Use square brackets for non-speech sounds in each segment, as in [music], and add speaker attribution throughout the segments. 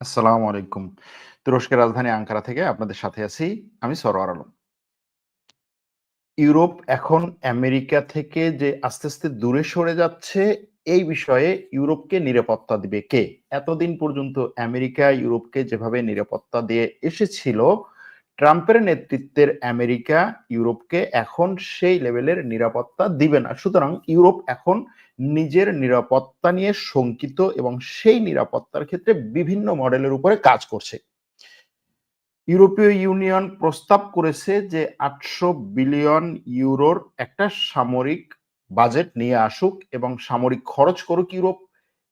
Speaker 1: আসসালামু আলাইকুম। তুরস্কের রাজধানী আঙ্কারা থেকে আপনাদের সাথে আছি। আমি সরোয়ার আলম। ইউরোপ এখন আমেরিকা থেকে যে আস্তে, আস্তে দূরে সরে যাচ্ছে, এই বিষয়ে ইউরোপকে নিরাপত্তা দিবে কে? এতদিন পর্যন্ত আমেরিকা ইউরোপকে যেভাবে নিরাপত্তা দিয়ে এসেছিল, ট্রাম্পের নেতৃত্বের আমেরিকা ইউরোপকে এখন সেই লেভেলের নিরাপত্তা দিবে না। সুতরাং ইউরোপ এখন নিজের নিরাপত্তা নিয়ে শঙ্কিত এবং সেই নিরাপত্তার ক্ষেত্রে বিভিন্ন মডেলের উপরে কাজ করছে। ইউরোপীয় ইউনিয়ন প্রস্তাব করেছে যে ৮০০ বিলিয়ন ইউরোর একটা সামরিক বাজেট নিয়ে আসুক এবং সামরিক খরচ করুক ইউরোপ।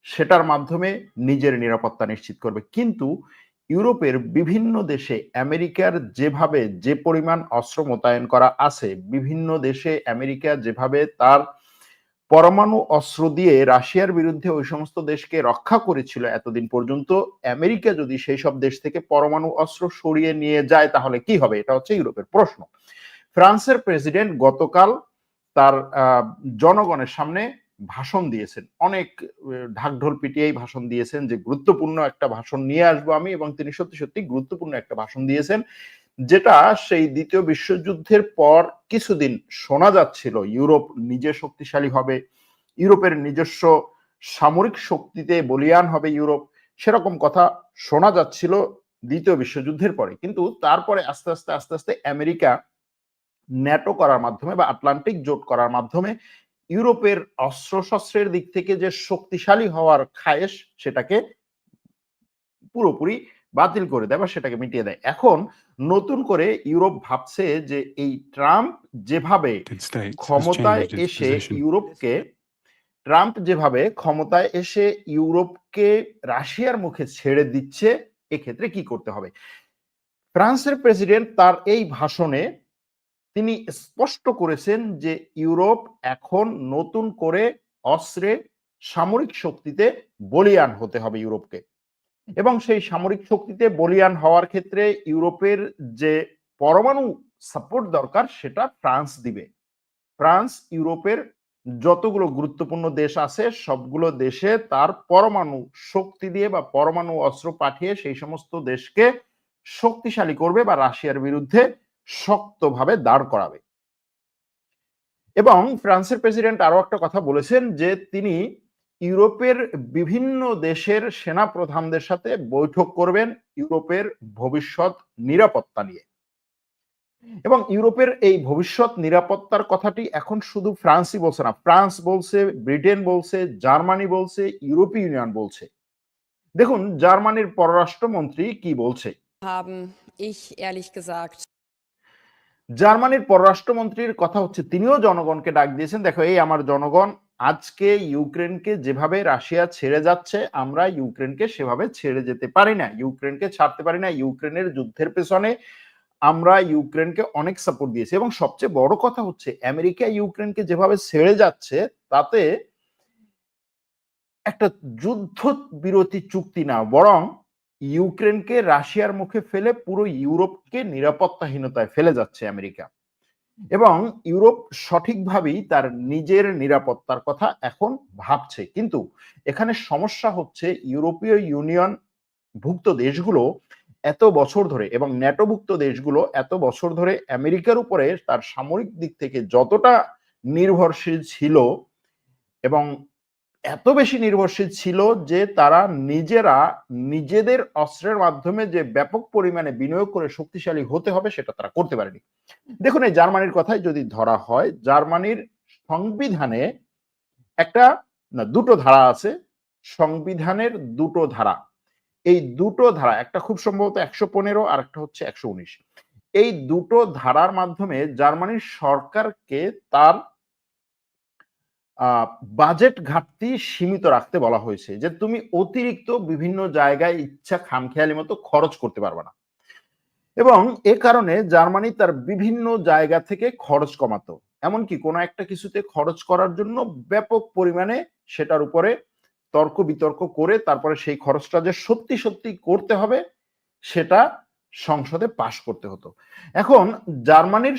Speaker 1: সেটার মাধ্যমে নিজের নিরাপত্তা নিশ্চিত করবে। কিন্তু ইউরোপের বিভিন্ন দেশে আমেরিকার যেভাবে যে পরিমাণ অস্ত্র মোতায়েন করা আছে, বিভিন্ন দেশে আমেরিকা যেভাবে তার পরমাণু অস্ত্র দিয়ে রাশিয়ার বিরুদ্ধে ওই সমস্ত দেশকে রক্ষা করেছিল এতদিন পর্যন্ত, আমেরিকা যদি সেই সব দেশ থেকে পরমাণু অস্ত্র সরিয়ে নিয়ে যায় তাহলে কি হবে? এটা হচ্ছে ইউরোপের প্রশ্ন। ফ্রান্সের প্রেসিডেন্ট গতকাল তার জনগণের সামনে ভাষণ দিয়েছেন। অনেক ঢাকঢোল পিটিয়েই ভাষণ দিয়েছেন যে গুরুত্বপূর্ণ একটা ভাষণ নিয়ে আসব আমি এবং তিনি সত্যি, সত্যি গুরুত্বপূর্ণ একটা ভাষণ দিয়েছেন। যেটা সেই দ্বিতীয় বিশ্বযুদ্ধের পর কিছুদিন শোনা যাচ্ছিল ইউরোপ নিজে শক্তিশালী হবে, ইউরোপের নিজস্ব সামরিক শক্তিতে বলিয়ান হবে ইউরোপ, সেরকম কথা শোনা যাচ্ছিল দ্বিতীয় বিশ্বযুদ্ধের পরে। কিন্তু তারপরে আস্তে, আস্তে, আস্তে, আস্তে আমেরিকা ন্যাটো করার মাধ্যমে বা আটলান্টিক জোট করার মাধ্যমে ইউরোপের অস্ত্র-শস্ত্রের দিক থেকে যে শক্তিশালী হওয়ার খায়েশ সেটাকে পুরোপুরি বাতিল করে দেয় বা সেটাকে মিটিয়ে দেয়। এখন নতুন করে ইউরোপ ভাবছে যে এই ট্রাম্প যেভাবে ক্ষমতায় এসে ইউরোপকে ট্রাম্প যেভাবে ক্ষমতায় এসে ইউরোপকে রাশিয়ার মুখে ছেড়ে দিচ্ছে, এক্ষেত্রে কি করতে হবে? ফ্রান্সের প্রেসিডেন্ট তার এই ভাষণে তিনি স্পষ্ট করেছেন যে ইউরোপ এখন নতুন করে অস্ত্রে সামরিক শক্তিতে বলিয়ান হতে হবে ইউরোপকে। [laughs] এবং সেই সামরিক শক্তিতে বলিয়ান হওয়ার ক্ষেত্রে ইউরোপের যে পরমাণু সাপোর্ট দরকার, সেটা ফ্রান্স দিবে। ফ্রান্স ইউরোপের যতগুলো গুরুত্বপূর্ণ দেশ আছে, সবগুলো দেশে তার পরমাণু শক্তি দিয়ে বা পরমাণু অস্ত্র পাঠিয়ে সেই সমস্ত দেশকে শক্তিশালী করবে বা রাশিয়ার বিরুদ্ধে শক্তভাবে দাঁড় করাবে। এবং ফ্রান্সের প্রেসিডেন্ট আরও একটা কথা বলেছেন যে তিনি ইউরোপের বিভিন্ন দেশের সেনা প্রধানদের সাথে বৈঠক করবেন ইউরোপের ভবিষ্যৎ নিরাপত্তা নিয়ে। এবং ইউরোপের এই ভবিষ্যৎ নিরাপত্তার কথাটি এখন শুধু ফ্রান্সই বলছে না। ফ্রান্স বলছে, ব্রিটেন বলছে, জার্মানি বলছে, ইউরোপীয় ইউনিয়ন বলছে। দেখুন জার্মানির পররাষ্ট্রমন্ত্রী কি বলছে? জার্মানির পররাষ্ট্রমন্ত্রীর কথা হচ্ছে তিনিও জনগণকে ডাক দিয়েছেন, দেখো এই আমার জনগণ আজকে ইউক্রেনকে যেভাবে রাশিয়া ছেড়ে যাচ্ছে, আমরা ইউক্রেনকে সেভাবে ছেড়ে যেতে পারি না। ইউক্রেনকে ছাড়তে পারি না। ইউক্রেনের যুদ্ধের পেছনে আমরা ইউক্রেনকে অনেক সাপোর্ট দিয়েছি এবং সবচেয়ে বড় কথা হচ্ছে আমেরিকা ইউক্রেনকে যেভাবে ছেড়ে যাচ্ছে তাতে একটা যুদ্ধ বিরতি চুক্তি না বরং ইউক্রেনকে রাশিয়ার মুখে ফেলে পুরো ইউরোপকে নিরাপত্তাহীনতায় ফেলে যাচ্ছে আমেরিকা। এবং ইউরোপ সঠিকভাবেই তার নিজের নিরাপত্তার কথা এখন ভাবছে। কিন্তু এখানে সমস্যা হচ্ছে ইউরোপীয় ইউনিয়ন ভুক্ত দেশগুলো এত বছর ধরে এবং ন্যাটোভুক্ত দেশগুলো এত বছর ধরে আমেরিকার উপরে তার সামরিক দিক থেকে যতটা নির্ভরশীল ছিল এবং এত বেশি নির্ভরশীল ছিল যে তারা নিজেরা নিজেদের অস্ত্রের মাধ্যমে যে ব্যাপক পরিমাণে বিনিয়োগ করে শক্তিশালী হতে হবে সেটা তারা করতে পারেনি। দেখুন এই জার্মানির কথাই যদি ধরা হয়, জার্মানির সংবিধানে একটা না দুটো ধারা আছে। সংবিধানের দুটো ধারা। এই দুটো ধারা একটা খুব সম্ভবত একশো পনেরো আর একটা হচ্ছে ১১৯। এই দুটো ধারার মাধ্যমে জার্মানির সরকারকে তার বাজেট ঘাটতি সীমিত রাখতে বলা হয়েছে। যে তুমি অতিরিক্ত বিভিন্ন জায়গায় ইচ্ছা খামখেয়ালি মতো খরচ করতে পারবে না। এবং এ কারণে জার্মানি তার বিভিন্ন জায়গা থেকে খরচ কমাতো। এমনকি কোনো একটা কিছুতে খরচ করার জন্য ব্যাপক পরিমাণে সেটার উপরে তর্ক-বিতর্ক করে তারপরে সেই খরচটা যে সত্যি, সত্যি করতে হবে সেটা সংসদে পাশ করতে হতো। এখন জার্মানির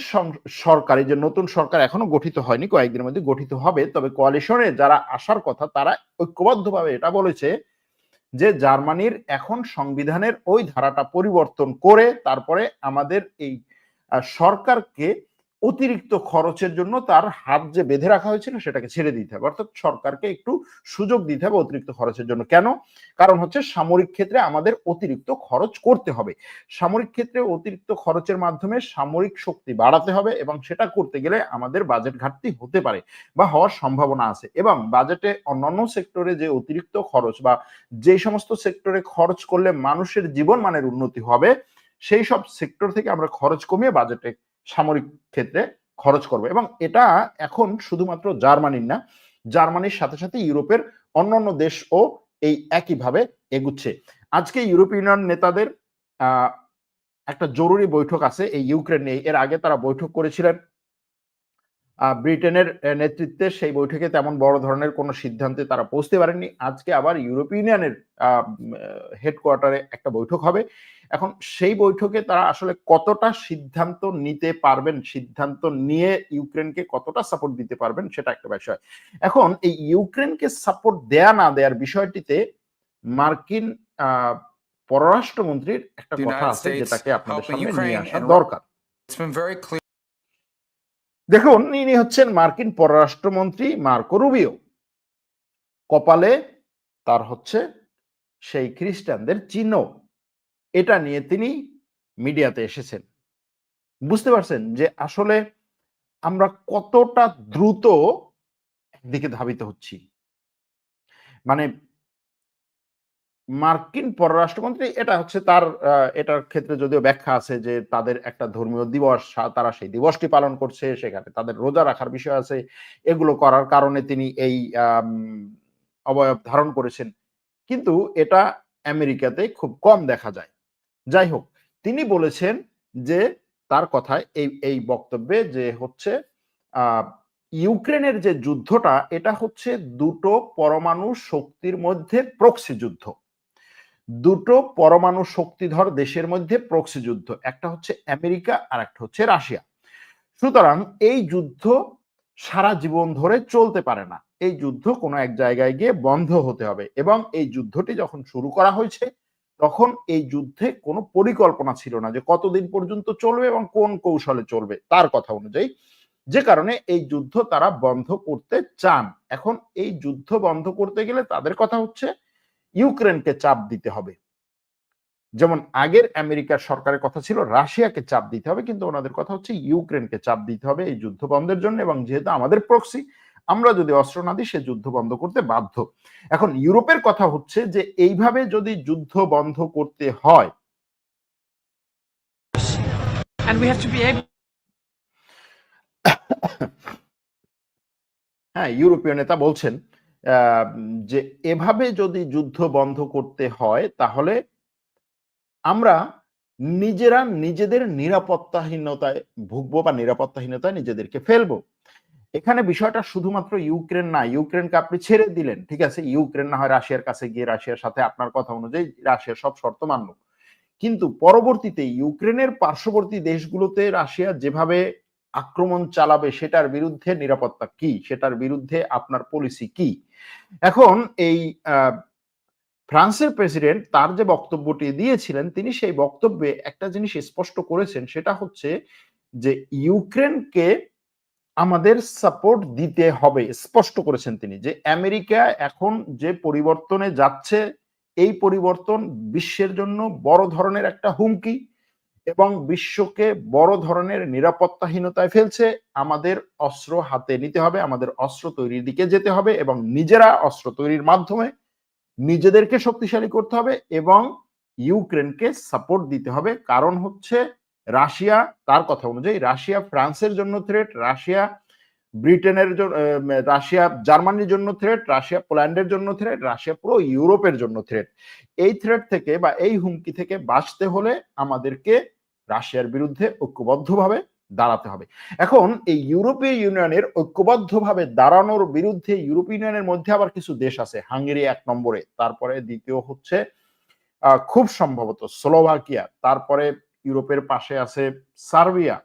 Speaker 1: সরকার যে নতুন সরকার এখনও গঠিত হয়নি, কয়েকদিনের মধ্যে গঠিত হবে। তবে কোয়ালিশনে যারা আসার কথা তারা ঐক্যবদ্ধভাবে এটা বলেছে যে জার্মানির এখন সংবিধানের ওই ধারাটা পরিবর্তন করে তারপরে আমাদের এই সরকারকে অতিরিক্ত খরচের জন্য তার হাত যে বেঁধে রাখা হয়েছিল সেটাকে ছেড়ে দিতে হবে। অর্থাৎ সরকারকে একটু সুযোগ দিতে হবে অতিরিক্ত খরচের জন্য। কেন? কারণ হচ্ছে সামরিক ক্ষেত্রে আমাদের অতিরিক্ত খরচ করতে হবে। সামরিক ক্ষেত্রে অতিরিক্ত খরচের মাধ্যমে সামরিক শক্তি বাড়াতে হবে এবং সেটা করতে গেলে আমাদের বাজেট ঘাটতি হতে পারে বা হওয়ার সম্ভাবনা আছে। এবং বাজেটে অন্যান্য সেক্টরে যে অতিরিক্ত খরচ বা যে সমস্ত সেক্টরে খরচ করলে মানুষের জীবন মানের উন্নতি হবে, সেই সব সেক্টর থেকে আমরা খরচ কমিয়ে বাজেটে সামরিক ক্ষেত্রে খরচ করবে। এবং এটা এখন শুধুমাত্র জার্মানির না, জার্মানির সাথে সাথে ইউরোপের অন্যান্য দেশও এই একইভাবে এগুচ্ছে। আজকে ইউরোপীয় ইউনিয়ন নেতাদের একটা জরুরি বৈঠক আছে এই ইউক্রেন নিয়ে। এর আগে তারা বৈঠক করেছিলেন। ব্রিটেনের নেতৃত্বে সেই বৈঠকে তেমন বড় ধরনের কোনো সিদ্ধান্তে তারা পৌঁছতে পারেননি। আজকে আবার ইউরোপীয় ইউনিয়নের হেডকোয়ার্টারে একটা বৈঠক হবে। এখন সেই বৈঠকে তারা আসলে কতটা সিদ্ধান্ত নিতে পারবেন সিদ্ধান্ত নিয়ে ইউক্রেনকে কতটা সাপোর্ট দিতে পারবেন সেটা একটা বিষয়। এখন এই ইউক্রেনকে সাপোর্ট দেয়া না দেওয়ার বিষয়টিতে মার্কিন আহ, পররাষ্ট্রমন্ত্রীর একটা কথা আছে যেটাকে আপনাদের সামনে নিয়ে আসা দরকার। দেখুন, ইনি হচ্ছেন মার্কিন পররাষ্ট্রমন্ত্রী মার্কো রুবিও। কপালে তার হচ্ছে সেই খ্রিস্টানদের চিহ্ন। এটা নিয়ে তিনি মিডিয়াতে এসেছেন। বুঝতে পারছেন যে আসলে আমরা কতটা দ্রুত একদিকে ধাবিত হচ্ছি। মানে মার্কিন পররাষ্ট্রমন্ত্রী, এটা হচ্ছে তার এটার ক্ষেত্রে যদিও ব্যাখ্যা আছে যে তাদের একটা ধর্মীয় দিবস তারা সেই দিবসটি পালন করছে, সেখানে তাদের রোজা রাখার বিষয় আছে। এগুলো করার কারণে তিনি এই অবয়ব ধারণ করেছেন। কিন্তু এটা আমেরিকাতে খুব কম দেখা যায়। যাই হোক, তিনি বলেছেন যে তার কথায় এই এই বক্তব্যে যে হচ্ছে ইউক্রেনের যে যুদ্ধটা, এটা হচ্ছে দুটো পরমাণু শক্তির মধ্যে প্রক্সি যুদ্ধ। দুটো পরমাণু শক্তিধর দেশের মধ্যে প্রক্সি যুদ্ধ, একটা হচ্ছে আমেরিকা আর একটা হচ্ছে রাশিয়া। সুতরাং এই যুদ্ধ সারা জীবন ধরে চলতে পারে না। এই যুদ্ধ কোনো এক জায়গায় গিয়ে বন্ধ হতে হবে এবং এই যুদ্ধটি যখন শুরু করা হয়েছে, তখন এই যুদ্ধে কোনো পরিকল্পনা ছিল না যে কতদিন পর্যন্ত চলবে এবং কোন কৌশলে চলবে, তার কথা অনুযায়ী। যে কারণে এই যুদ্ধ তারা বন্ধ করতে চান। এখন এই যুদ্ধ বন্ধ করতে গেলে তাদের কথা হচ্ছে ইউক্রেনকে চাপ দিতে হবে। যেমন আগের আমেরিকার সরকারের কথা ছিল রাশিয়াকে চাপ দিতে হবে কিন্তু ওনাদের কথা হচ্ছে ইউক্রেনকে চাপ দিতে হবে এই যুদ্ধ বন্ধের জন্য এবং যেহেতু আমাদের প্রক্সি আমরা যদি অস্ত্র না দিই সে যুদ্ধ বন্ধ করতে বাধ্য। এখন ইউরোপের কথা হচ্ছে যে এইভাবে যদি যুদ্ধ বন্ধ করতে হয় [coughs] হ্যাঁ ইউরোপীয় নেতা বলছেন যে এভাবে যদি যুদ্ধ বন্ধ করতে হয়, তাহলে আমরা নিজেরা নিজেদের নিরাপত্তাহীনতায় ভুগবো বা নিরাপত্তাহীনতায় নিজেদেরকে ফেলব। এখানে বিষয়টা শুধুমাত্র ইউক্রেন না, ইউক্রেনকে আপনি ছেড়ে দিলেন, ঠিক আছে? ইউক্রেন না হয় রাশিয়ার কাছে গিয়ে রাশিয়ার সাথে আপনার কথা অনুযায়ী রাশিয়া সব শর্ত মানল কিন্তু পরবর্তীতে ইউক্রেনের পার্শ্ববর্তী দেশগুলোতে রাশিয়া যেভাবে আক্রমণ চালাবে, সেটার বিরুদ্ধে নিরাপত্তা কি? সেটার বিরুদ্ধে আপনার পলিসি কি? এখন এই ফ্রান্সের প্রেসিডেন্ট তার যে বক্তব্যটি দিয়েছিলেন, তিনি সেই বক্তব্যে একটা জিনিস স্পষ্ট করেছেন, সেটা হচ্ছে যে ইউক্রেনকে আমাদের সাপোর্ট দিতে হবে, স্পষ্ট করেছেন তিনি যে আমেরিকা এখন যে পরিবর্তনে যাচ্ছে, এই পরিবর্তন বিশ্বের জন্য বড় ধরনের একটা হুমকি। এবং বিশ্বকে বড় ধরনের নিরাপত্তাহীনতায় ফেলছে, আমাদের অস্ত্র হাতে নিতে হবে, আমাদের অস্ত্র তৈরির দিকে যেতে হবে এবং নিজেরা অস্ত্র তৈরির মাধ্যমে নিজেদেরকে শক্তিশালী করতে হবে এবং ইউক্রেনকে সাপোর্ট দিতে হবে। কারণ হচ্ছে রাশিয়া, তার কথা অনুযায়ী রাশিয়া ফ্রান্সের জন্য থ্রেট রাশিয়া ব্রিটেনের রাশিয়া জার্মানির জন্য থ্রেট রাশিয়া পোল্যান্ডের জন্য থ্রেট রাশিয়া পুরো ইউরোপের জন্য থ্রেট এই থ্রেট থেকে বা এই হুমকি থেকে বাঁচতে হলে আমাদেরকে রাশিয়ার বিরুদ্ধে ঐক্যবদ্ধভাবে দাঁড়াতে হবে। এখন এই ইউরোপীয় ইউনিয়নের ঐক্যবদ্ধভাবে দাঁড়ানোর বিরুদ্ধে ইউরোপীয় ইউনিয়নের মধ্যে আবার কিছু দেশ আছে, হাঙ্গেরি এক নম্বরে, তারপরে দ্বিতীয় হচ্ছে খুব সম্ভবত স্লোভাকিয়া, তারপরে ইউরোপের পাশে আছে সার্বিয়া।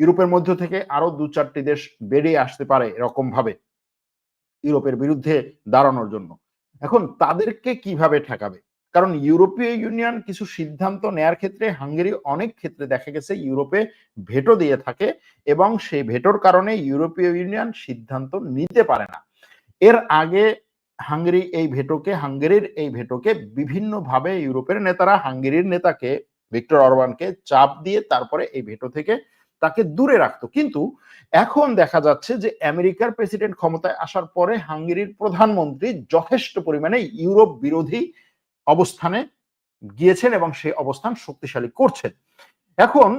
Speaker 1: ইউরোপের মধ্য থেকে আরও দু চারটি দেশ বেরিয়ে আসতে পারে এরকম ভাবে ইউরোপের বিরুদ্ধে দাঁড়ানোর জন্য। এখন তাদেরকে কীভাবে ঠেকাবে? কারণ ইউরোপীয় ইউনিয়ন কিছু সিদ্ধান্ত নেয়ার ক্ষেত্রে হাঙ্গেরি অনেক ক্ষেত্রে দেখা গেছে ইউরোপে ভেটো দিয়ে থাকে এবং সেই ভেটোর কারণে ইউরোপীয় ইউনিয়ন সিদ্ধান্ত নিতে পারে না। এর আগে হাঙ্গেরি এই ভেটোকে, হাঙ্গেরির এই ভেটোকে বিভিন্নভাবে ইউরোপের নেতারা, হাঙ্গেরির নেতাকে ভিক্টর অরবানকে চাপ দিয়ে তারপরে এই ভেটো থেকে তাকে দূরে রাখতো। কিন্তু এখন দেখা যাচ্ছে যে আমেরিকার প্রেসিডেন্ট ক্ষমতায় আসার পরে হাঙ্গেরির প্রধানমন্ত্রী যথেষ্ট পরিমাণে ইউরোপ বিরোধী অবস্থানে গিয়েছেন এবং সেই অবস্থান শক্তিশালী করছেন। এখন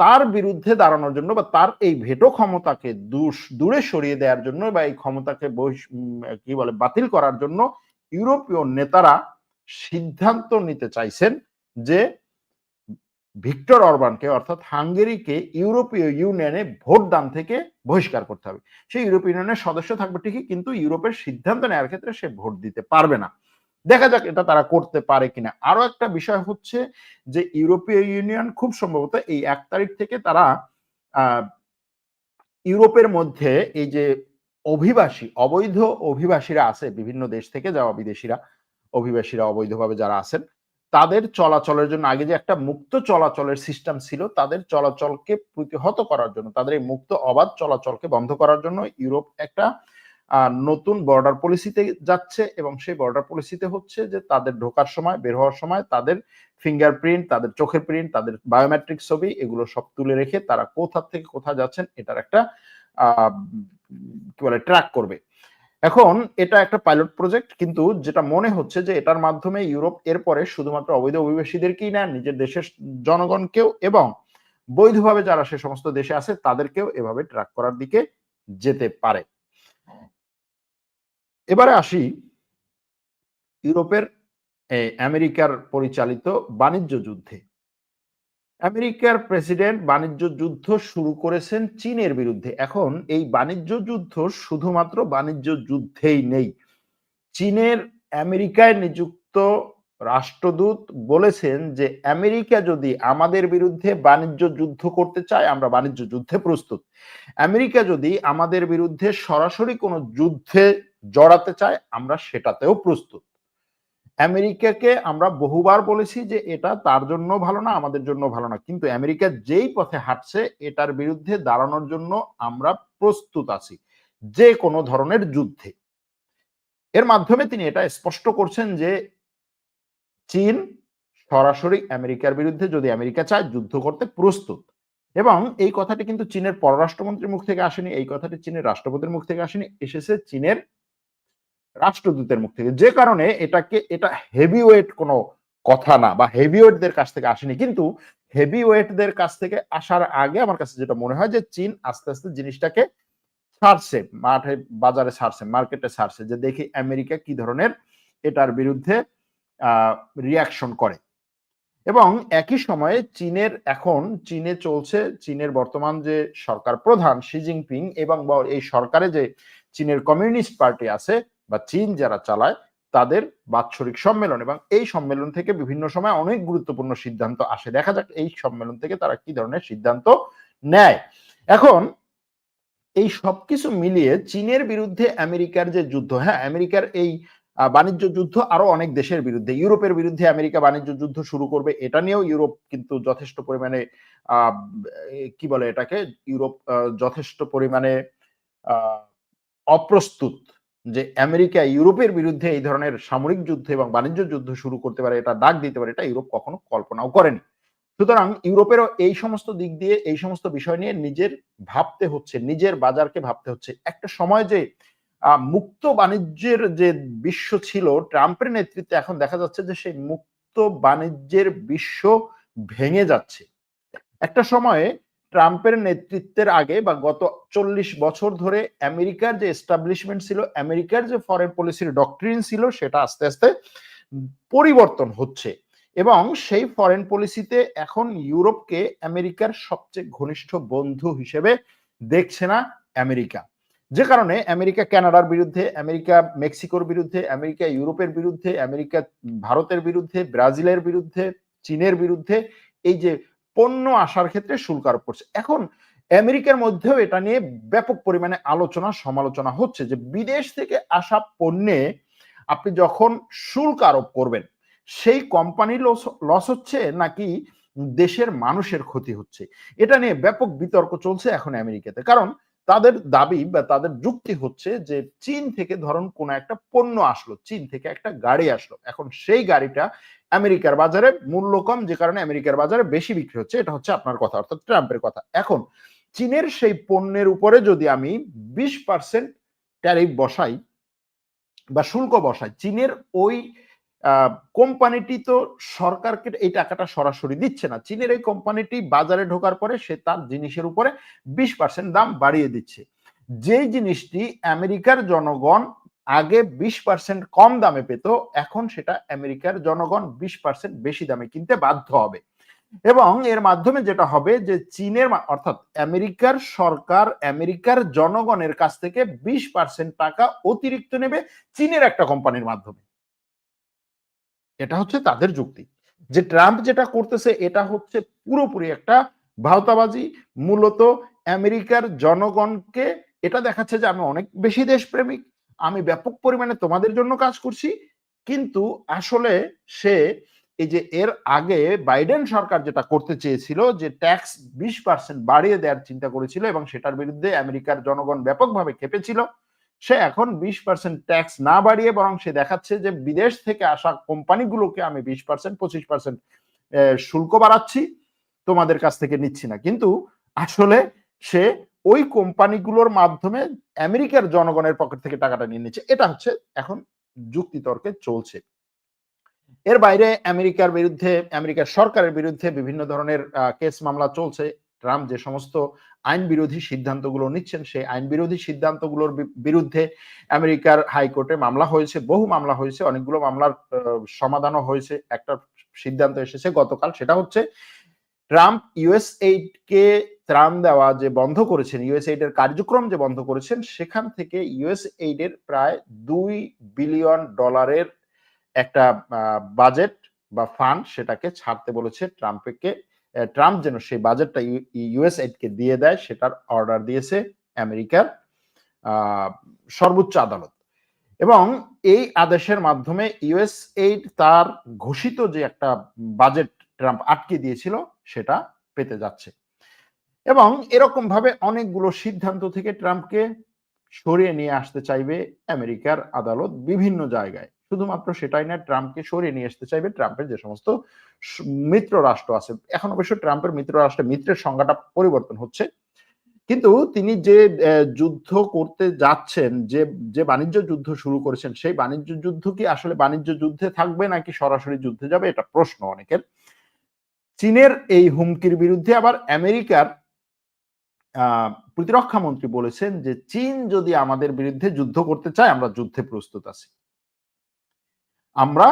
Speaker 1: তার বিরুদ্ধে দাঁড়ানোর জন্য বা তার এই ভেটো ক্ষমতাকে দূরে সরিয়ে দেওয়ার জন্য বা এই ক্ষমতাকে কি বলে, বাতিল করার জন্য ইউরোপীয় নেতারা সিদ্ধান্ত নিতে চাইছেন যে ভিক্টর অরবানকে, অর্থাৎ হাঙ্গেরিকে ইউরোপীয় ইউনিয়নে ভোট দান থেকে বহিষ্কার করতে হবে। সে ইউরোপীয় ইউনিয়নের সদস্য থাকবে ঠিকই, কিন্তু ইউরোপের সিদ্ধান্ত নেওয়ার ক্ষেত্রে সে ভোট দিতে পারবে না। দেখা যাক এটা তারা করতে পারে কিনা। আরও একটা বিষয় হচ্ছে যে ইউরোপীয় ইউনিয়ন খুব সম্ভবত এই এক তারিখ থেকে তারা ইউরোপের মধ্যে এই যে অভিবাসী, অবৈধ অভিবাসীরা আছে, বিভিন্ন দেশ থেকে যাওয়া বিদেশিরা, অভিবাসীরা অবৈধভাবে যারা আছেন, তাদের চলাচলের জন্য আগে যে একটা মুক্ত চলাচলের সিস্টেম ছিল, তাদের চলাচলকে প্রতিহত করার জন্য, তাদের এই মুক্ত অবাধ চলাচলকে বন্ধ করার জন্য ইউরোপ একটা নতুন বর্ডার পলিসিতে যাচ্ছে এবং সেই বর্ডার পলিসিতে হচ্ছে যে তাদের ঢোকার সময়, বের হওয়ার সময় তাদের ফিঙ্গারপ্রিন্ট তাদের চোখের প্রিন্ট তাদের বায়োমেট্রিক ছবি এগুলো সব তুলে রেখে তারা কোথা থেকে কোথা যাচ্ছেন এটার একটা কি বলে ট্র্যাক করবে। এখন এটা একটা পাইলট প্রজেক্ট কিন্তু যেটা মনে হচ্ছে যে এটার মাধ্যমে ইউরোপ এরপরে শুধুমাত্র অবৈধ অভিবাসীদেরকেই না নিজের দেশের জনগণকেও এবং বৈধভাবে যারা সে সমস্ত দেশে আছে তাদেরকেও এভাবে ট্র্যাক করার দিকে যেতে পারে। এবারে আসি ইউরোপের আমেরিকার পরিচালিত বাণিজ্য যুদ্ধে। আমেরিকার প্রেসিডেন্ট বাণিজ্য যুদ্ধ শুরু করেছেন চীনের বিরুদ্ধে। এখন এই বাণিজ্য যুদ্ধ শুধুমাত্র বাণিজ্য যুদ্ধেই নেই। চীনের আমেরিকায় নিযুক্ত রাষ্ট্রদূত বলেছেন যে, আমেরিকা যদি আমাদের বিরুদ্ধে বাণিজ্য যুদ্ধ করতে চায়, আমরা বাণিজ্য যুদ্ধে প্রস্তুত। আমেরিকা যদি আমাদের বিরুদ্ধে সরাসরি কোনো যুদ্ধে জড়াতে চায়, আমরা সেটাতেও প্রস্তুত। আমেরিকাকে আমরা বহুবার বলেছি যে এটা তার জন্য ভালো না, আমাদের জন্য ভালো না। কিন্তু আমেরিকা যেই পথে হাঁটছে, এটার বিরুদ্ধে দাঁড়ানোর জন্য আমরা প্রস্তুত আছি, যে কোনো ধরনের যুদ্ধে। এর মাধ্যমে তিনি এটা স্পষ্ট করছেন যে চীন সরাসরি আমেরিকার বিরুদ্ধে যদি আমেরিকা চায়, যুদ্ধ করতে প্রস্তুত। এবং এই কথাটি কিন্তু চীনের পররাষ্ট্রমন্ত্রীর মুখ থেকে আসেনি, এই কথাটি চীনের রাষ্ট্রপতির মুখ থেকে আসেনি, এসেছে চীনের রাষ্ট্রদূতের মুখ থেকে। যে কারণে এটাকে, এটা হেভি ওয়েট কোনো কথা না বা হেভি ওয়েটদের কাছ থেকে আসেনি। কিন্তু হেভি ওয়েটদের কাছ থেকে আসার আগে আমার কাছে যেটা মনে হয় যে চীন আস্তে আস্তে জিনিসটাকে ছাড়ছে, মাঠে, বাজারে ছাড়ছে, মার্কেটে ছাড়ছে যে দেখি আমেরিকা কি ধরনের এটার বিরুদ্ধে রিয়াকশন করে। এবং একই সময়ে চীনের এখন, চীনে চলছে, চীনের বর্তমান যে সরকার প্রধান শি জিনপিং এবং এই সরকারে যে চীনের কমিউনিস্ট পার্টি আছে বা চীন যারা চালায়, তাদের বাৎসরিক সম্মেলন এবং এই সম্মেলন থেকে বিভিন্ন সময় অনেক গুরুত্বপূর্ণ সিদ্ধান্ত আসে। দেখা যাক এই সম্মেলন থেকে তারা কি ধরনের সিদ্ধান্ত নেয়। এখন, এই সবকিছু মিলিয়ে চীনের বিরুদ্ধে আমেরিকার যে যুদ্ধ হ্যাঁ আমেরিকার এই বাণিজ্য যুদ্ধ আরও অনেক দেশের বিরুদ্ধে, ইউরোপের বিরুদ্ধে আমেরিকা বাণিজ্য যুদ্ধ শুরু করবে, এটা নিয়েও ইউরোপ কিন্তু যথেষ্ট পরিমাণে কি বলে এটাকে? ইউরোপ যথেষ্ট পরিমাণে অপ্রস্তুত। যে আমেরিকা ইউরোপের বিরুদ্ধে এই ধরনের সামরিক যুদ্ধ এবং বাণিজ্য যুদ্ধ শুরু করতে পারে, এটা ডাক দিতে পারে, এটা ইউরোপ কখনো কল্পনাও করেনি। সুতরাং ইউরোপেরও এই সমস্ত দিক দিয়ে, এই সমস্ত বিষয় নিয়ে নিজের ভাবতে হচ্ছে, নিজের বাজারকে ভাবতে হচ্ছে। একটা সময় যে মুক্ত বাণিজ্যের যে বিশ্ব ছিল, ট্রাম্পের নেতৃত্বে এখন দেখা যাচ্ছে যে সেই মুক্ত বাণিজ্যের বিশ্ব ভেঙে যাচ্ছে। একটা সময়ে ট্রাম্পের নেতৃত্বের আগে বা গত চল্লিশ বছর ধরে আমেরিকার যে এস্টাবলিশমেন্ট ছিল, আমেরিকার যে ফরেন পলিসির ডক্ট্রিন ছিল, সেটা আস্তে আস্তে পরিবর্তন হচ্ছে। এবং সেই ফরেন পলিসিতে এখন ইউরোপকে আমেরিকার সবচেয়ে ঘনিষ্ঠ বন্ধু হিসেবে দেখছে না আমেরিকা। যে কারণে আমেরিকা কানাডার বিরুদ্ধে, আমেরিকা মেক্সিকোর বিরুদ্ধে, আমেরিকা ইউরোপের বিরুদ্ধে, আমেরিকা ভারতের বিরুদ্ধে, ব্রাজিলের বিরুদ্ধে, চীনের বিরুদ্ধে এই যে পণ্য আসার ক্ষেত্রে শুল্ক আরোপ করছে। এখন আমেরিকার মধ্যেও এটা নিয়ে ব্যাপক পরিমাণে আলোচনা, সমালোচনা হচ্ছে যে বিদেশ থেকে আসা পণ্যে আপনি যখন শুল্ক আরোপ করবেন, সেই কোম্পানি লস হচ্ছে নাকি দেশের মানুষের ক্ষতি হচ্ছে? এটা নিয়ে ব্যাপক বিতর্ক চলছে এখন আমেরিকাতে। কারণ তাদের দাবি বা তাদের যুক্তি হচ্ছে যে চীন থেকে ধরুন কোন একটা পণ্য আসলো, চীন থেকে একটা গাড়ি আসলো। এখন সেই গাড়িটা আমেরিকার বাজারে মূল্য কম, যে কারণে আমেরিকার বাজারে বেশি বিক্রি হচ্ছে, এটা হচ্ছে আপনার কথা, অর্থাৎ ট্রাম্পের কথা। এখন চীনের সেই পণ্যের উপরে যদি আমি বিশ পার্সেন্ট ট্যারিফ বসাই বা শুল্ক বসাই, চীনের ওই কোম্পানিটি তো সরকারকে এই টাকাটা সরাসরি দিচ্ছে না। চীনের এই কোম্পানিটি বাজারে ঢোকার পরে সে তার জিনিসের উপরে বিশ পার্সেন্ট দাম বাড়িয়ে দিচ্ছে। যে জিনিসটি আমেরিকার জনগণ আগে বিশ পার্সেন্ট কম দামে পেত, এখন সেটা আমেরিকার জনগণ বিশ পার্সেন্ট বেশি দামে কিনতে বাধ্য হবে। এবং এর মাধ্যমে যেটা হবে যে চীনের অর্থাৎ আমেরিকার সরকার, আমেরিকার জনগণের কাছ থেকে বিশ পার্সেন্ট টাকা অতিরিক্ত নেবে চীনের একটা কোম্পানির মাধ্যমে। এটা হচ্ছে তাদের যুক্তি। যে ট্রাম্প যেটা করতেছে, এটা হচ্ছে পুরোপুরি একটা ভাওতাবাজি। মূলত আমেরিকার জনগণকে এটা দেখাচ্ছে যে আমি অনেক বেশি দেশপ্রেমিক, আমি ব্যাপক পরিমাণে তোমাদের জন্য কাজ করছি। কিন্তু আসলে সে এই যে এর আগে বাইডেন সরকার যেটা করতে চেয়েছিল, যে ট্যাক্স বিশ পার্সেন্ট বাড়িয়ে দেওয়ার চিন্তা করেছিল এবং সেটার বিরুদ্ধে আমেরিকার জনগণ ব্যাপকভাবে খেপেছিল সে এখন বিশ পার্সেন্ট ট্যাক্স না বাড়িয়ে বরং সে দেখাচ্ছে যে বিদেশ থেকে আসা কোম্পানিগুলোকে আমি বিশ পার্সেন্ট পঁচিশ পার্সেন্ট শুল্ক বাড়াচ্ছি, তোমাদের কাছ থেকে নিচ্ছি না। কিন্তু আসলে সে ওই কোম্পানিগুলোর মাধ্যমে আমেরিকার জনগণের পকেট থেকে টাকাটা নিয়ে নিচ্ছে। এটা হচ্ছে এখন যুক্তিতর্কে চলছে। এর বাইরে আমেরিকার বিরুদ্ধে, আমেরিকার সরকারের বিরুদ্ধে বিভিন্ন ধরনের কেস মামলা চলছে। ট্রাম্প যে সমস্ত আইন বিরোধী সিদ্ধান্তগুলো নিচ্ছেন, সেই আইন বিরোধী সিদ্ধান্তগুলোর বিরুদ্ধে আমেরিকার হাইকোর্টে মামলা হয়েছে, বহু মামলা হয়েছে, অনেকগুলো মামলার সমাধানও হয়েছে, একটা সিদ্ধান্ত এসেছে গতকাল, সেটা হচ্ছে ট্রাম্প ইউএসএইড কে ত্রাণ দেওয়া যে বন্ধ করেছেন ইউএসএইড এর কার্যক্রম যে বন্ধ করেছেন, সেখান থেকে ইউএসএইড এর প্রায় দুই বিলিয়ন ডলারের একটা বাজেট বা ফান্ড সেটাকে ছাড়তে বলেছে ট্রাম্পকে। ট্রাম্প যেন সেই বাজেটটা ইউএস ইউএসএইডকে দিয়ে দেয়, সেটার অর্ডার দিয়েছে আমেরিকার সর্বোচ্চ আদালত। এবং এই আদেশের মাধ্যমে ইউএসএইড তার ঘোষিত যে একটা বাজেট ট্রাম্প আটকে দিয়েছিল, সেটা পেতে যাচ্ছে। এবং এরকম ভাবে অনেকগুলো সিদ্ধান্ত থেকে ট্রাম্পকে সরিয়ে নিয়ে আসতে চাইবে আমেরিকার আদালত বিভিন্ন জায়গায়। শুধুমাত্র সেটাই না, ট্রাম্পকে সরিয়ে নিয়ে আসতে চাইবে ট্রাম্পের যে সমস্ত মিত্র রাষ্ট্র আছে। এখন অবশ্য ট্রাম্পের মিত্র রাষ্ট্রে মিত্রের সংখ্যাটা পরিবর্তন হচ্ছে। কিন্তু তিনি যে যুদ্ধ করতে যাচ্ছেন, যে যে বাণিজ্য যুদ্ধ শুরু করেছেন, সেই বাণিজ্য যুদ্ধ কি আসলে বাণিজ্য যুদ্ধে থাকবে নাকি সরাসরি যুদ্ধে যাবে, এটা প্রশ্ন অনেকের। চীনের এই হুমকির বিরুদ্ধে আবার আমেরিকার প্রতিরক্ষা মন্ত্রী বলেছেন যে, চীন যদি আমাদের বিরুদ্ধে যুদ্ধ করতে চায়, আমরা যুদ্ধে প্রস্তুত আছি। আমরা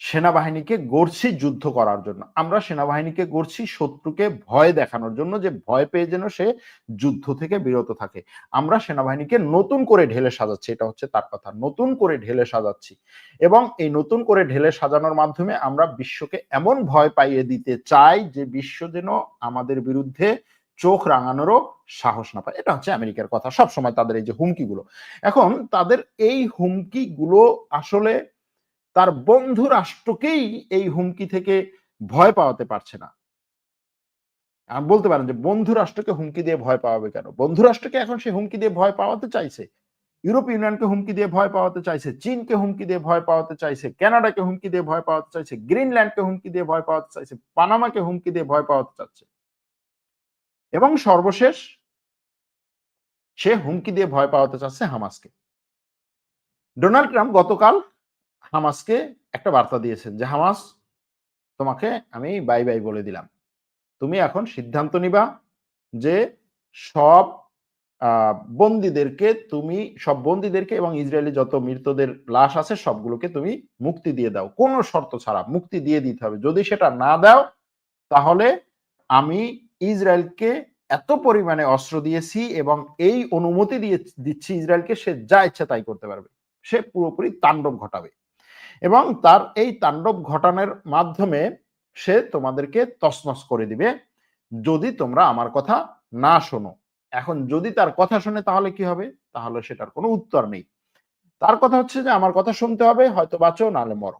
Speaker 1: সেনাবাহিনীকে গড়ছি যুদ্ধ করার জন্য। আমরা সেনাবাহিনীকে গড়ছি শত্রুকে ভয় দেখানোর জন্য যে ভয় পেয়ে যেন সে যুদ্ধ থেকে বিরত থাকে। আমরা সেনাবাহিনীকে নতুন করে ঢেলে সাজাচ্ছি, এটা হচ্ছে তার কথা। নতুন করে ঢেলে সাজাচ্ছি এবং এই নতুন করে ঢেলে সাজানোর মাধ্যমে আমরা বিশ্বকে এমন ভয় পাইয়ে দিতে চাই যে বিশ্ব যেন আমাদের বিরুদ্ধে চোখ রাঙানোরও সাহস না পায়। এটা হচ্ছে আমেরিকার কথা। সব সময় তাদের এই যে হুমকিগুলো। এখন তাদের এই হুমকিগুলো আসলে তার বন্ধু রাষ্ট্রকেই এই হুমকি থেকে ভয় পাওয়াতে পারছে না। আমি বলতে পারেন যে বন্ধু রাষ্ট্রকে হুমকি দিয়ে ভয় পাওয়াবে কেন? বন্ধু রাষ্ট্রকে এখন সে হুমকি দিয়ে ভয় পাওয়াতে চাইছে। ইউরোপ ইউনিয়নকে হুমকি দিয়ে ভয় পাওয়াতে চাইছে, চীনকে হুমকি দিয়ে ভয় পাওয়াতে চাইছে, কানাডাকে হুমকি দিয়ে ভয় পাওয়াতে চাইছে, গ্রিনল্যান্ডকে হুমকি দিয়ে ভয় পাওয়াতে চাইছে, পানামাকে হুমকি দিয়ে ভয় পাওয়াতে চাচ্ছে এবং সর্বশেষ, সে হুমকি দিয়ে ভয় পাওয়াতে চাচ্ছে হামাসকে। ডোনাল্ড ট্রাম্প গতকাল হামাসকে একটা বার্তা দিয়েছেন যে, হামাস, তোমাকে আমি বাই বাই বলে দিলাম। তুমি এখন সিদ্ধান্ত নিবা যে সব বন্দীদেরকে তুমি, সব বন্দীদেরকে এবং ইসরায়েলি যত মৃতদের লাশ আছে সবগুলোকে তুমি মুক্তি দিয়ে দাও। কোনো শর্ত ছাড়া মুক্তি দিয়ে দিতে হবে। যদি সেটা না দাও, তাহলে আমি ইসরায়েলকে এত পরিমাণে অস্ত্র দিয়েছি এবং এই অনুমতি দিয়ে দিচ্ছি ইসরায়েলকে, সে যা ইচ্ছা তাই করতে পারবে। সে পুরোপুরি তাণ্ডব ঘটাবে। এবং তার এই তাণ্ডব ঘটানোর মাধ্যমে সে তোমাদেরকে তসনস করে দিবে। যদি তোমরা আমার কথা না শোনো। এখন যদি তার কথা শুনে তাহলে কি হবে? তাহলে সেটার কোনো উত্তর নেই। তার কথা হচ্ছে যে, আমার কথা শুনতে হবে, হয়তো বাঁচো, নাহলে মরো।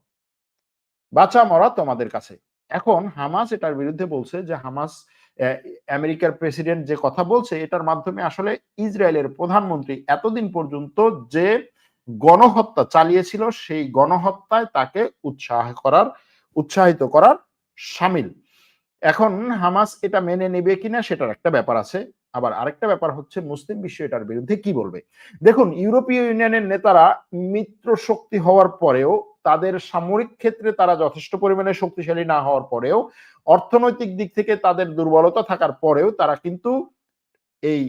Speaker 1: বাঁচা, মরা তোমাদের কাছে। এখন হামাস এটার বিরুদ্ধে বলছে যে, হামাস আমেরিকার প্রেসিডেন্ট যে কথা বলছে, এটার মাধ্যমে আসলে ইসরায়েলের প্রধানমন্ত্রী এতদিন পর্যন্ত যে গণহত্যা চালিয়েছিল, সেই গণহত্যায় তাকে উৎসাহ করার, উৎসাহিত করার সামিল। এখন হামাস এটা মেনে নেবে কিনা সেটার একটা ব্যাপার আছে। আবার আরেকটা ব্যাপার হচ্ছে মুসলিম বিশ্ব এটার বিরুদ্ধে কি বলবে? দেখুন, ইউরোপীয় ইউনিয়নের নেতারা মিত্র শক্তি হওয়ার পরেও, তাদের সামরিক ক্ষেত্রে তারা যথেষ্ট পরিমাণে শক্তিশালী না হওয়ার পরেও, অর্থনৈতিক দিক থেকে তাদের দুর্বলতা থাকার পরেও তারা কিন্তু এই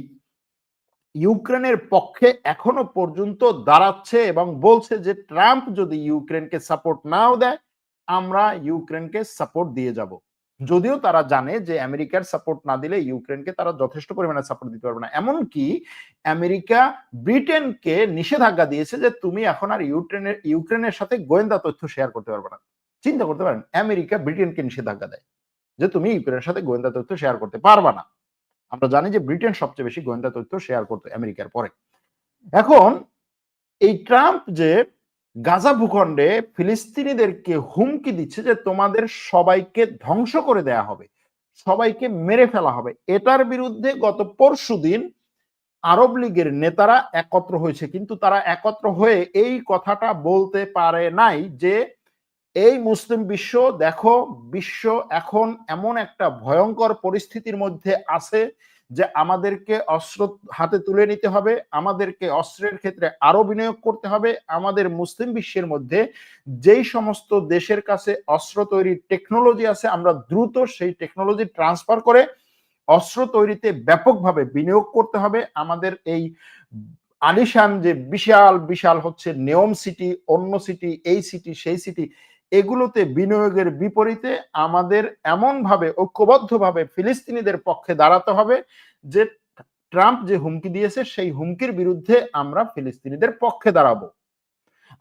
Speaker 1: ইউক্রেনের পক্ষে এখনও পর্যন্ত দাঁড়াচ্ছে এবং বলছে যে ট্রাম্প যদি ইউক্রেনকে সাপোর্ট নাও দেয়, আমরা ইউক্রেনকে সাপোর্ট দিয়ে যাব। যদিও তারা জানে যে আমেরিকার সাপোর্ট না দিলে ইউক্রেনকে তারা যথেষ্ট পরিমাণে সাপোর্ট দিতে পারবে না। এমনকি আমেরিকা ব্রিটেনকে নিষেধাজ্ঞা দিয়েছে যে তুমি এখন আর ইউক্রেনের ইউক্রেনের সাথে গোয়েন্দা তথ্য শেয়ার করতে পারবে না। চিন্তা করতে পারেন, আমেরিকা ব্রিটেনকে নিষেধাজ্ঞা দেয় যে তুমি ইউক্রেনের সাথে গোয়েন্দা তথ্য শেয়ার করতে পারবা না। আমরা জানি যে ব্রিটেন সবচেয়ে বেশি গোয়েন্দা তথ্য শেয়ার করতো আমেরিকার পরে। এখন এই ট্রাম্প যে গাজা ভূখণ্ডে ফিলিস্তিনিদেরকে হুমকি দিচ্ছে যে তোমাদের সবাইকে ধ্বংস করে দেয়া হবে, সবাইকে মেরে ফেলা হবে, এটার বিরুদ্ধে গত পরশু দিন আরব লীগের নেতারা একত্র হয়েছে। কিন্তু তারা একত্র হয়ে এই কথাটা বলতে পারে নাই যে এই মুসলিম বিশ্ব, দেখো, বিশ্ব এখন এমন একটা ভয়ঙ্কর পরিস্থিতির মধ্যে আছে যে আমাদেরকে অস্ত্র হাতে তুলে নিতে হবে, আমাদেরকে অস্ত্রের ক্ষেত্রে আরও বিনিয়োগ করতে হবে। আমাদের মুসলিম বিশ্বের মধ্যে যেই সমস্ত দেশের কাছে অস্ত্র তৈরির টেকনোলজি আছে, আমরা দ্রুত সেই টেকনোলজি ট্রান্সফার করে অস্ত্র তৈরিতে ব্যাপকভাবে বিনিয়োগ করতে হবে। আমাদের এই আলিশান যে বিশাল বিশাল হচ্ছে নেওম সিটি, অন্য সিটি, এই সিটি, সেই সিটি এগুলোতে বিনিয়োগের বিপরীতে আমাদের এমন ভাবে ঐক্যবদ্ধভাবে ফিলিস্তিনিদের পক্ষে দাঁড়াতে হবে যে ট্রাম্প যে হুমকি দিয়েছে, সেই হুমকির বিরুদ্ধে আমরা ফিলিস্তিনিদের পক্ষে দাঁড়াবো।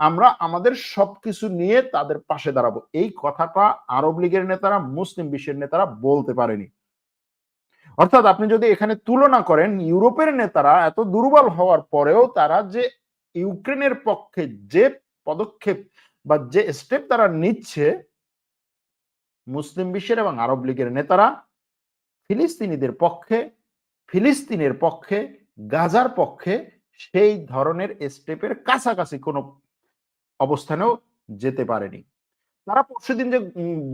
Speaker 1: আমরা আমাদের সবকিছু নিয়ে তাদের পাশে দাঁড়াবো। এই কথাটা আরব লীগের নেতারা, মুসলিম বিশ্বের নেতারা বলতে পারেনি। অর্থাৎ আপনি যদি এখানে তুলনা করেন, ইউরোপের নেতারা এত দুর্বল হওয়ার পরেও তারা যে ইউক্রেনের পক্ষে যে পদক্ষেপ বা যে স্টেপ তারা নিচ্ছে, মুসলিম বিশ্বের এবং আরব লীগের নেতারা, ফিলিস্তিনিদের পক্ষে, ফিলিস্তিনের পক্ষে, গাজার পক্ষে সেই ধরনের স্টেপের কাছাকাছি কোনো অবস্থানেও যেতে পারেনি। তারা পরশুদিন যে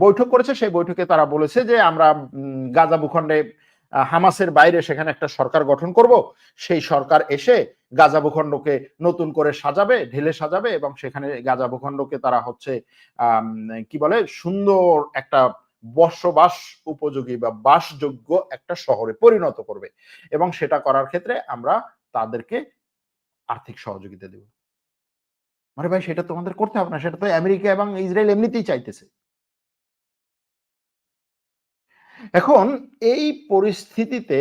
Speaker 1: বৈঠক করেছে, সেই বৈঠকে তারা বলেছে যে, আমরা গাজা ভূখণ্ডে হামাসের বাইরে সেখানে একটা সরকার গঠন করব। সেই সরকার এসে গাজা ভূখণ্ডকে নতুন করে সাজাবে, ঢেলে সাজাবে এবং সেখানে গাজা ভূখণ্ডকে তারা হচ্ছে কি বলে, সুন্দর একটা বসবাস উপযোগী বা বাসযোগ্য একটা শহরে পরিণত করবে এবং সেটা করার ক্ষেত্রে আমরা তাদেরকে আর্থিক সহযোগিতা দেব। মানে ভাই, সেটা তোমাদের করতে হবে না, সেটা তো আমেরিকা এবং ইসরায়েল এমনিতেই চাইতেছে। এখন এই পরিস্থিতিতে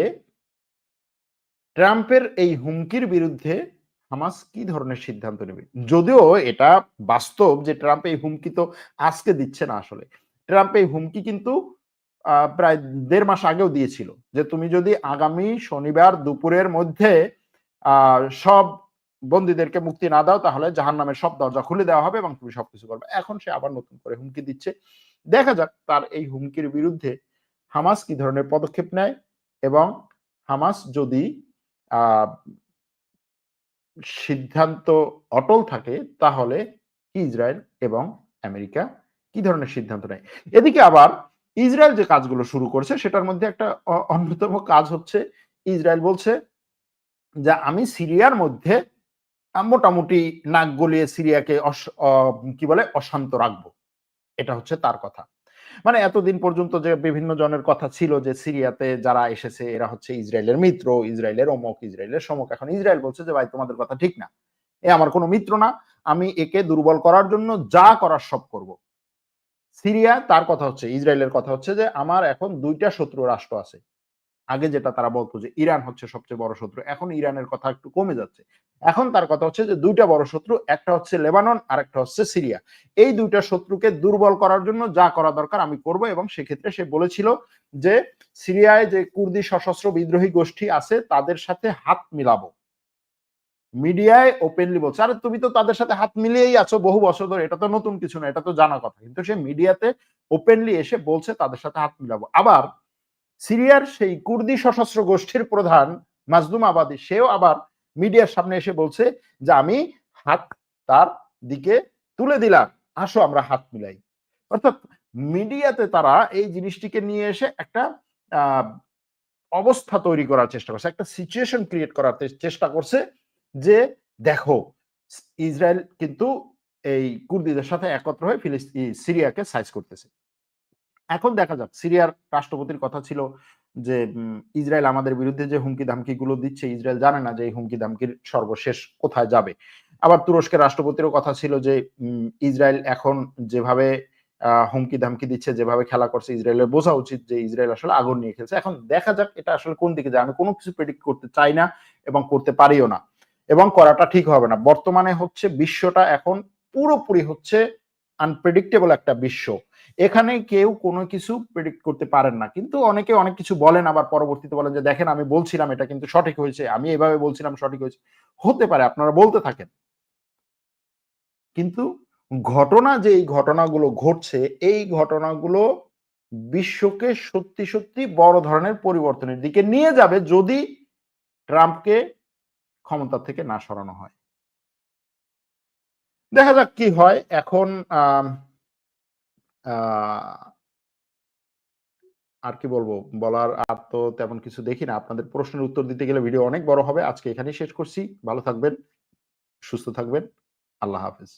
Speaker 1: ট্রাম্পের এই হুমকির বিরুদ্ধে হামাস কি ধরনের সিদ্ধান্ত নেবে? যদিও এটা বাস্তব যে ট্রাম্প এই হুমকি তো আজকে দিচ্ছে না আসলে। ট্রাম্প এই হুমকি কিন্তু প্রায় দেড় মাস আগেও দিয়েছিল যে তুমি যদি আগামী শনিবার দুপুরের মধ্যে সব বন্দীদেরকে মুক্তি না দাও তাহলে জাহান নামের সব দরজা খুলে দেওয়া হবে এবং তুমি সবকিছু করবে। এখন সে আবার নতুন করে হুমকি দিচ্ছে। দেখা যাক তার এই হুমকির বিরুদ্ধে হামাস কি ধরনের পদক্ষেপ নেয়? এবং হামাস যদি সিদ্ধান্ত অটল থাকে, তাহলে ইসরায়েল এবং আমেরিকা কি ধরনের সিদ্ধান্ত নেয়? এদিকে আবার ইসরায়েল যে কাজগুলো শুরু করছে, সেটার মধ্যে একটা অন্যতম কাজ হচ্ছে, ইসরায়েল বলছে যে, আমি সিরিয়ার মধ্যে মোটামুটি নাক গলিয়ে সিরিয়াকে কি বলে? অশান্ত রাখব। এটা হচ্ছে তার কথা। মানে এতদিন পর্যন্ত যে বিভিন্ন জনের কথা ছিল যে সিরিয়াতে যারা এসেছে, এরা হচ্ছে ইসরায়েলের মিত্র, ইসরায়েলের অমক, ইসরায়েলের সমক। এখন ইসরায়েল বলছে যে, ভাই, তোমাদের কথা ঠিক না। এ আমার কোনো মিত্র না। আমি একে দুর্বল করার জন্য যা করার সব করব। সিরিয়া, তার কথা হচ্ছে, ইসরায়েলের কথা হচ্ছে যে, আমার এখন দুইটা শত্রু রাষ্ট্র আছে। আগে যেটা তারা বলতো যে ইরান হচ্ছে সবচেয়ে বড় শত্রু, এখন ইরানের কথা একটু কমে যাচ্ছে। এখন তার কথা হচ্ছে যে দুইটা বড় শত্রু, একটা হচ্ছে লেবানন আর একটা হচ্ছে সিরিয়া। এই দুইটা শত্রুকে দুর্বল করার জন্য যা করা দরকার আমি করব এবং সেক্ষেত্রে সে বলেছিল যে সিরিয়ায় যে কুর্দি সশস্ত্র বিদ্রোহী গোষ্ঠী আছে তাদের সাথে হাত মিলাবো। মিডিয়ায় ওপেনলি বলছে, আরে তুমি তো তাদের সাথে হাত মিলিয়েই আছো বহু বছর ধরে, এটা তো নতুন কিছু না, এটা তো জানা কথা। কিন্তু সে মিডিয়াতে ওপেনলি এসে বলছে তাদের সাথে হাত মিলাবো। আবার সিরিয়ার সেই কুর্দি সশস্ত্র গোষ্ঠীর প্রধান মাজলুম আবাদি, সেও আবার মিডিয়ার সামনে এসে বলছে যে, আমি হাত তার দিকে তুলে দিলাম। আসো, আমরা হাত মিলাই। অর্থাৎ মিডিয়াতে তারা এই জিনিসটিকে নিয়ে এসে একটা অবস্থা তৈরি করার চেষ্টা করছে, একটা সিচুয়েশন ক্রিয়েট করার চেষ্টা করছে যে, দেখো, ইসরায়েল কিন্তু এই কুর্দিদের সাথে একত্র হয়ে ফিলিস্তিন সিরিয়াকে সাইজ করতেছে। এখন দেখা যাক, সিরিয়ার রাষ্ট্রপতির কথা ছিল যে ইসরায়েল আমাদের বিরুদ্ধে যে হুমকি ধামকি গুলো দিচ্ছে, ইসরায়েল জানে না যে এই হুমকি ধামকির সর্বশেষ কোথায় যাবে। আবার তুরস্কের রাষ্ট্রপতিরও কথা ছিল যে ইসরায়েল এখন যেভাবে হুমকি ধামকি দিচ্ছে, যেভাবে খেলা করছে, ইসরায়েলের বোঝা উচিত যে, ইসরায়েল আসলে আগুন নিয়ে খেলছে। এখন দেখা যাক এটা আসলে কোন দিকে যায়। আমি কোনো কিছু প্রেডিক্ট করতে চাই না এবং করতে পারিও না। এবং করাটা ঠিক হবে না। বর্তমানে হচ্ছে, বিশ্বটা এখন পুরোপুরি হচ্ছে আনপ্রেডিক্টেবল একটা বিশ্ব। এখানে কেউ কোনো কিছু প্রেডিক্ট করতে পারেন না। কিন্তু অনেকে অনেক কিছু বলেন, আবার পরবর্তীতে বলেন যে, দেখেন, আমি বলছিলাম এটা কিন্তু সঠিক হয়েছে, আমি এভাবে বলছিলাম সঠিক হয়েছে। হতে পারে, আপনারা বলতে থাকেন। কিন্তু ঘটনা যে এই ঘটনাগুলো ঘটছে, এই ঘটনাগুলো বিশ্বকে সত্যি সত্যি বড় ধরনের পরিবর্তনের দিকে নিয়ে যাবে যদি ট্রাম্পকে ক্ষমতা থেকে না সরানো হয়। দেখা যাক কি হয়। এখন আর কি বলব? বলার আর তো তেমন কিছু দেখি না। আপনাদের প্রশ্নের উত্তর দিতে গেলে ভিডিও অনেক বড় হবে। আজকে এখানেই শেষ করছি। ভালো থাকবেন, সুস্থ থাকবেন। আল্লাহ হাফেজ।